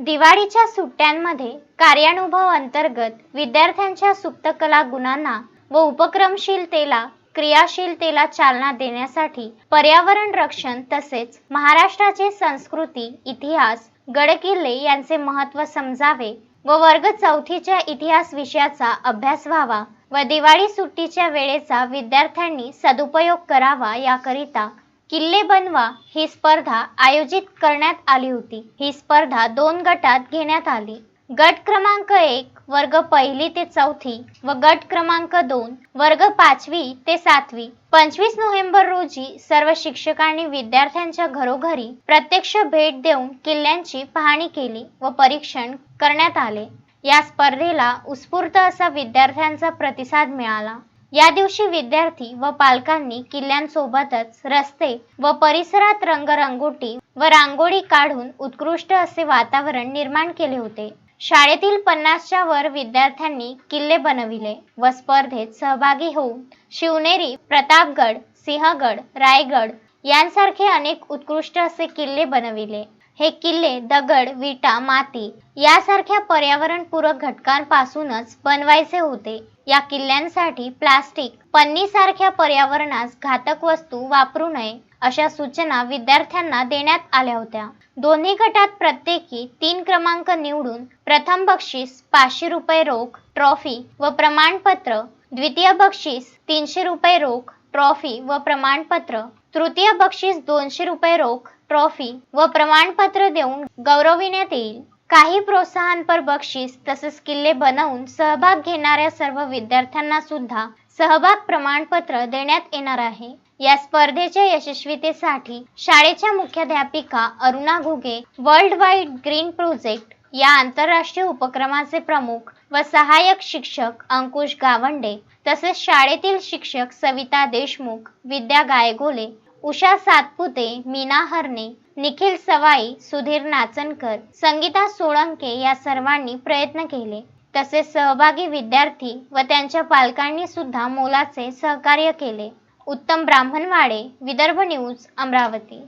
दिवाळीच्या सुट्ट्यांमध्ये कार्यानुभव अंतर्गत विद्यार्थ्यांच्या सुप्तकला गुणांना व उपक्रमशीलतेला क्रियाशीलतेला चालना देण्यासाठी पर्यावरण रक्षण तसेच महाराष्ट्राचे संस्कृती इतिहास गडकिल्ले यांचे महत्त्व समजावे व वर्ग चौथीच्या इतिहास विषयाचा अभ्यास व्हावा व दिवाळी सुट्टीच्या वेळेचा विद्यार्थ्यांनी सदुपयोग करावा याकरिता किल्ले बनवा ही स्पर्धा आयोजित करण्यात आली होती. ही स्पर्धा दोन गटात घेण्यात आली. गट क्रमांक एक वर्ग पहिली ते चौथी व गट क्रमांक दोन वर्ग पाचवी ते सातवी. पंचवीस नोव्हेंबर रोजी सर्व शिक्षकांनी विद्यार्थ्यांच्या घरोघरी प्रत्यक्ष भेट देऊन किल्ल्यांची पाहणी केली व परीक्षण करण्यात आले. या स्पर्धेला उत्स्फूर्त असा विद्यार्थ्यांचा प्रतिसाद मिळाला. या दिवशी विद्यार्थी व पालकांनी किल्ल्यांसोबतच रस्ते व परिसरात रंगरंगोटी व रांगोळी काढून उत्कृष्ट असे वातावरण निर्माण केले होते. शाळेतील पन्नासच्या वर विद्यार्थ्यांनी किल्ले बनविले व स्पर्धेत सहभागी होऊन शिवनेरी प्रतापगड सिंहगड रायगड यांसारखे अनेक उत्कृष्ट असे किल्ले बनविले. हे किल्ले दगड विटा माती यासारख्या पर्यावरणपूरक घटकांपासूनच बनवायचे होते. या किल्ल्यांसाठी प्लास्टिक पन्नीसारख्या पर्यावरणास घातक वस्तू वापरू नये अशा सूचना विद्यार्थ्यांना देण्यात आल्या होत्या. दोन्ही गटात प्रत्येकी तीन क्रमांक निवडून प्रथम बक्षीस पाचशे रुपये रोख ट्रॉफी व प्रमाणपत्र द्वितीय बक्षीस तीनशे रुपये रोख ट्रॉफी व प्रमाणपत्र तृतीय बक्षीस दोनशे रुपये रोख ट्रॉफी व प्रमाणपत्र देऊन गौरविण्यात येईल. काही प्रोत्साहनपर बक्षीस तसेच किल्ले बनवून सहभाग घेणाऱ्या सर्व विद्यार्थ्यांना सुद्धा सहभाग प्रमाणपत्र देण्यात येणार आहे. या स्पर्धेच्या यशस्वीतेसाठी शाळेच्या मुख्याध्यापिका Aruna Ghuge world wide green project या आंतरराष्ट्रीय उपक्रमाचे प्रमुख व सहाय्यक शिक्षक अंकुश गावंडे तसेच शाळेतील शिक्षक सविता देशमुख विद्या गायगोले उषा सातपुते मीना हरणे निखिल सवाई सुधीर नाचनकर संगीता सोळंके या सर्वांनी प्रयत्न केले. तसेच सहभागी विद्यार्थी व त्यांच्या पालकांनी सुद्धा मोलाचे सहकार्य केले. उत्तम ब्राह्मणवाडे विदर्भ न्यूज अमरावती.